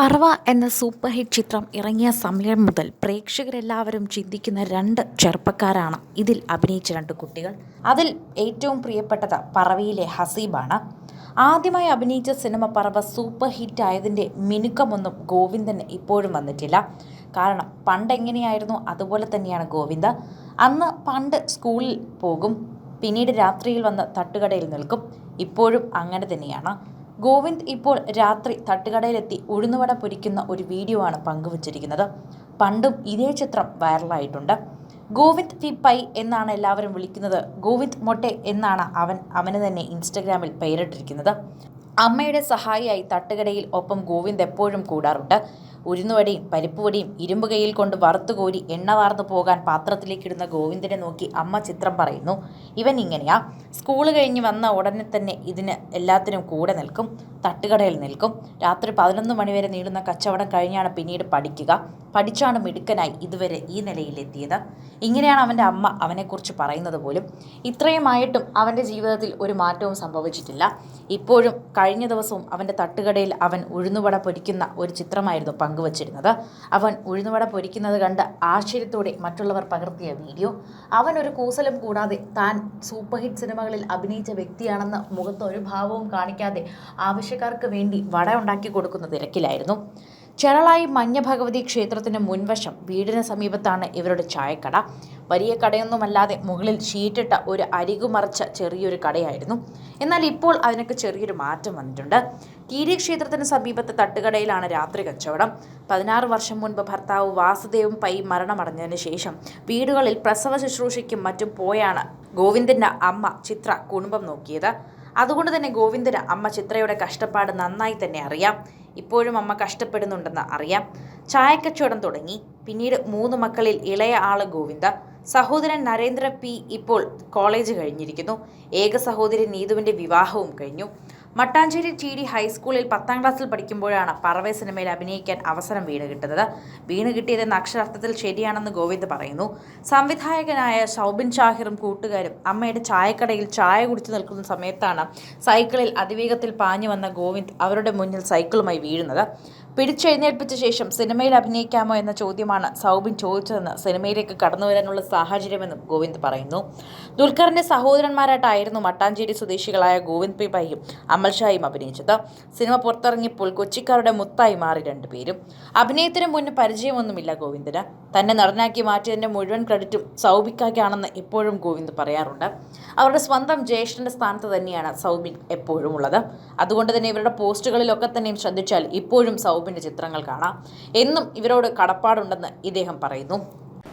പറവ എന്ന super hit ചിത്രം ഇറങ്ങിയ സമയം മുതൽ പ്രേക്ഷകരെല്ലാവരും ചിന്തിക്കുന്ന രണ്ട് ചെറുപ്പക്കാരാണ് ഇതിൽ അഭിനയിച്ച രണ്ട് കുട്ടികൾ. അതിൽ ഏറ്റവും പ്രിയപ്പെട്ടത് പറവയിലെ ഹസീബാണ്. ആദ്യമായി അഭിനയിച്ച സിനിമ പറവ സൂപ്പർ ഹിറ്റ് ആയതിന്റെ മിനുക്കമൊന്നും ഗോവിന്ദന് ഇപ്പോഴും വന്നിട്ടില്ല. കാരണം പണ്ട് എങ്ങനെയായിരുന്നു അതുപോലെ തന്നെയാണ് ഗോവിന്ദ. അന്ന് പണ്ട് സ്കൂളിൽ പോകും പിന്നീട് രാത്രിയിൽ വന്ന് തട്ടുകടയിൽ നിൽക്കും. ഇപ്പോഴും അങ്ങനെ തന്നെയാണ്. ഗോവിന്ദ് ഇപ്പോൾ രാത്രി തട്ടുകടയിലെത്തി ഉഴുന്നുവട പൊരിക്കുന്ന ഒരു വീഡിയോ ആണ് പങ്കുവച്ചിരിക്കുന്നത്. പണ്ടും ഇതേ ചിത്രം വൈറലായിട്ടുണ്ട്. ഗോവിന്ദ് വി പൈ എന്നാണ് എല്ലാവരും വിളിക്കുന്നത്. ഗോവിന്ദ് മൊട്ടെ എന്നാണ് അവൻ അവന് തന്നെ ഇൻസ്റ്റഗ്രാമിൽ പേരിട്ടിരിക്കുന്നത്. അമ്മയുടെ സഹായിയായി തട്ടുകടയിൽ ഒപ്പം ഗോവിന്ദ് എപ്പോഴും കൂടാറുണ്ട്. ഉഴുന്നുവടിയും പരിപ്പുവടിയും ഇരുമ്പ് കയ്യിൽ കൊണ്ട് വറുത്തുകോരി എണ്ണ വാർന്നു പോകാൻ പാത്രത്തിലേക്കിടുന്ന ഗോവിന്ദനെ നോക്കി അമ്മ ചിത്രം പറയുന്നു. ഇവൻ ഇങ്ങനെയാ. സ്കൂൾ കഴിഞ്ഞ് വന്ന ഉടനെ തന്നെ ഇതിന് എല്ലാത്തിനും കൂടെ നിൽക്കും. തട്ടുകടയിൽ നിൽക്കും. രാത്രി പതിനൊന്ന് മണിവരെ നീളുന്ന കച്ചവടം കഴിഞ്ഞാണ് പിന്നീട് പഠിക്കുക. പഠിച്ചാണ് മിടുക്കനായി ഇതുവരെ ഈ നിലയിലെത്തിയത്. ഇങ്ങനെയാണ് അവന്റെ അമ്മ അവനെക്കുറിച്ച് പറയുന്നത് പോലും. ഇത്രയുമായിട്ടും അവന്റെ ജീവിതത്തിൽ ഒരു മാറ്റവും സംഭവിച്ചിട്ടില്ല. ഇപ്പോഴും കഴിഞ്ഞ ദിവസവും അവന്റെ തട്ടുകടയിൽ അവൻ ഉഴുന്നുവട പൊരിക്കുന്ന ഒരു ചിത്രമായിരുന്നു പങ്കുവച്ചിരുന്നത്. അവൻ ഉഴുന്നുവട പൊരിക്കുന്നത് കണ്ട് ആശ്ചര്യത്തോടെ മറ്റുള്ളവർ പകർത്തിയ വീഡിയോ. അവൻ ഒരു കൂസലും കൂടാതെ താൻ സൂപ്പർ ഹിറ്റ് സിനിമകളിൽ അഭിനയിച്ച വ്യക്തിയാണെന്ന് മുഖത്ത് ഒരു ഭാവവും കാണിക്കാതെ ആവശ്യക്കാർക്ക് വേണ്ടി വട ഉണ്ടാക്കി കൊടുക്കുന്ന തിരക്കിലായിരുന്നു. ചെറളായി മഞ്ഞ ഭഗവതി ക്ഷേത്രത്തിന് മുൻവശം വീടിന് സമീപത്താണ് ഇവരുടെ ചായക്കട. വലിയ കടയൊന്നുമല്ലാതെ മുകളിൽ ഷീറ്റിട്ട ഒരു അരികുമറച്ച ചെറിയൊരു കടയായിരുന്നു. എന്നാൽ ഇപ്പോൾ അതിനൊക്കെ ചെറിയൊരു മാറ്റം വന്നിട്ടുണ്ട്. കീരി ക്ഷേത്രത്തിന് സമീപത്തെ തട്ടുകടയിലാണ് രാത്രി കച്ചവടം. പതിനാറ് വർഷം മുൻപ് ഭർത്താവ് വാസുദേവും പൈ മരണമടഞ്ഞതിന് ശേഷം വീടുകളിൽ പ്രസവ ശുശ്രൂഷയ്ക്കും മറ്റും പോയാണ് ഗോവിന്ദന്റെ അമ്മ ചിത്ര കുടുംബം നോക്കിയത്. അതുകൊണ്ട് തന്നെ ഗോവിന്ദന് അമ്മ ചിത്രയുടെ കഷ്ടപ്പാട് നന്നായി തന്നെ അറിയാം. ഇപ്പോഴും അമ്മ കഷ്ടപ്പെടുന്നുണ്ടെന്ന് അറിയാം. ചായക്കച്ചവടം തുടങ്ങി. പിന്നീട് മൂന്ന് മക്കളിൽ ഇളയ ആൾ ഗോവിന്ദ സഹോദരൻ നരേന്ദ്ര പി ഇപ്പോൾ കോളേജ് കഴിഞ്ഞിരിക്കുന്നു. ഏക സഹോദരി നീതുവിന്റെ വിവാഹവും കഴിഞ്ഞു. മട്ടാഞ്ചേരി ടി ഡി ഹൈസ്കൂളിൽ പത്താം ക്ലാസ്സിൽ പഠിക്കുമ്പോഴാണ് പറവേ സിനിമയിൽ അഭിനയിക്കാൻ അവസരം വീണ് കിട്ടുന്നത് വീണ് കിട്ടിയതെന്ന അക്ഷരാർത്ഥത്തിൽ ശരിയാണെന്ന് ഗോവിന്ദ് പറയുന്നു. സംവിധായകനായ സൗബിൻ ഷാഹിറും കൂട്ടുകാരും അമ്മയുടെ ചായക്കടയിൽ ചായ കുടിച്ചു നിൽക്കുന്ന സമയത്താണ് സൈക്കിളിൽ അതിവേഗത്തിൽ പാഞ്ഞു വന്ന ഗോവിന്ദ് അവരുടെ മുന്നിൽ സൈക്കിളുമായി വീഴുന്നത്. പിടിച്ചെഴുന്നേൽപ്പിച്ച ശേഷം സിനിമയിൽ അഭിനയിക്കാമോ എന്ന ചോദ്യമാണ് സൗബിൻ ചോദിച്ചതെന്ന് സിനിമയിലേക്ക് കടന്നു വരാനുള്ള സാഹചര്യമെന്നും ഗോവിന്ദ് പറയുന്നു. ദുൽഖറിന്റെ സഹോദരന്മാരായിട്ടായിരുന്നു മട്ടാഞ്ചേരി സ്വദേശികളായ ഗോവിന്ദ് പി പൈയും അമൽ ഷായും അഭിനയിച്ചത്. സിനിമ പുറത്തിറങ്ങിയപ്പോൾ കൊച്ചിക്കാരുടെ മുത്തായി മാറി രണ്ടുപേരും അഭിനയത്തിന് മുന്നേ പരിചയമൊന്നുമില്ല ഗോവിന്ദിന്. തന്നെ നടനാക്കി മാറ്റിയതിന്റെ മുഴുവൻ ക്രെഡിറ്റും സൗബിക്കാക്കാണെന്ന് ഇപ്പോഴും ഗോവിന്ദ് പറയാറുണ്ട്. അവരുടെ സ്വന്തം ജ്യേഷ്ഠന്റെ സ്ഥാനത്ത് തന്നെയാണ് സൗബിൻ എപ്പോഴും ഉള്ളത് അതുകൊണ്ട് തന്നെ ഇവരുടെ പോസ്റ്റുകളിലൊക്കെ തന്നെയും ശ്രദ്ധിച്ചാൽ ഇപ്പോഴും സൗബിന്റെ ചിത്രങ്ങൾ കാണാം. എന്നും ഇവരോട് കടപ്പാടുണ്ടെന്ന് ഇദ്ദേഹം പറയുന്നു.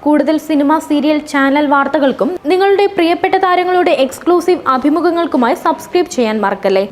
കൂടുതൽ സിനിമ സീരിയൽ ചാനൽ വാർത്തകൾക്കും നിങ്ങളുടെ പ്രിയപ്പെട്ട താരങ്ങളുടെ എക്സ്ക്ലൂസീവ് അഭിമുഖങ്ങൾക്കുമായി സബ്സ്ക്രൈബ് ചെയ്യാൻ മറക്കല്ലേ?